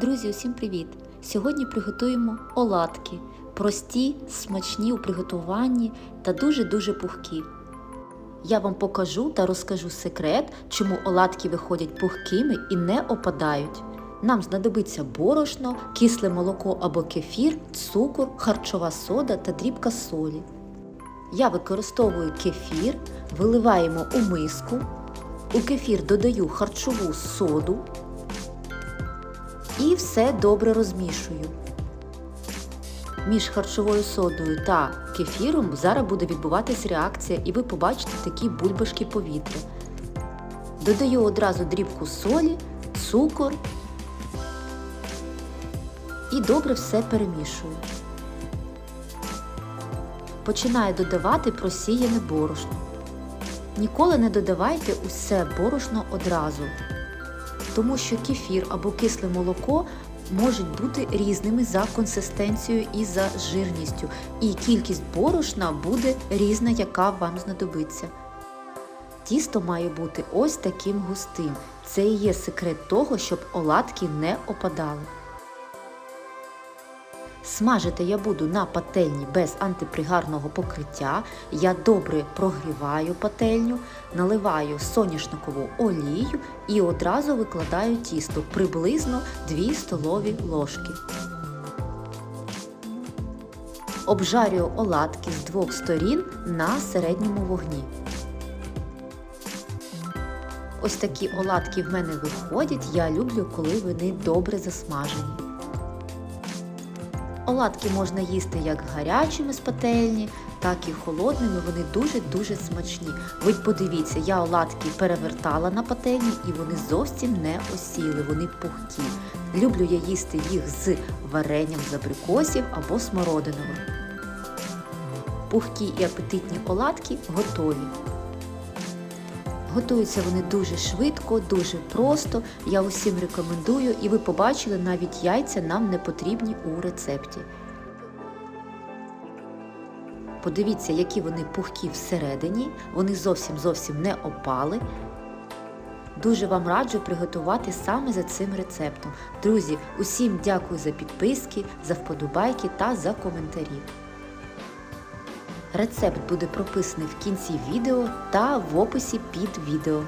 Друзі, усім привіт! Сьогодні приготуємо оладки. Прості, смачні у приготуванні та дуже-дуже пухкі. Я вам покажу та розкажу секрет, чому оладки виходять пухкими і не опадають. Нам знадобиться борошно, кисле молоко або кефір, цукор, харчова сода та дрібка солі. Я використовую кефір, виливаємо у миску. У кефір додаю харчову соду і все добре розмішую. Між харчовою содою та кефіром зараз буде відбуватись реакція, і ви побачите такі бульбашки повітря. Додаю одразу дрібку солі, цукор і добре все перемішую. Починаю додавати просіяне борошно. Ніколи не додавайте усе борошно одразу, тому що кефір або кисле молоко можуть бути різними за консистенцією і за жирністю, і кількість борошна буде різна, яка вам знадобиться. Тісто має бути ось таким густим. Це і є секрет того, щоб оладки не опадали. Смажити я буду на пательні без антипригарного покриття. Я добре прогріваю пательню, наливаю соняшникову олію і одразу викладаю тісто приблизно 2 столові ложки. Обжарюю оладки з двох сторін на середньому вогні. Ось такі оладки в мене виходять. Я люблю, коли вони добре засмажені. Оладки можна їсти як гарячими з пательні, так і холодними. Вони дуже-дуже смачні. Ви подивіться, я оладки перевертала на пательні і вони зовсім не осіли, вони пухкі. Люблю я їсти їх з варенням з абрикосів або смородиновим. Пухкі і апетитні оладки готові. Готуються вони дуже швидко, дуже просто. Я усім рекомендую, і ви побачили, навіть яйця нам не потрібні у рецепті. Подивіться, які вони пухкі всередині, вони зовсім зовсім не опали. Дуже вам раджу приготувати саме за цим рецептом. Друзі, усім дякую за підписки, за вподобайки та за коментарі. Рецепт буде прописаний в кінці відео та в описі під відео.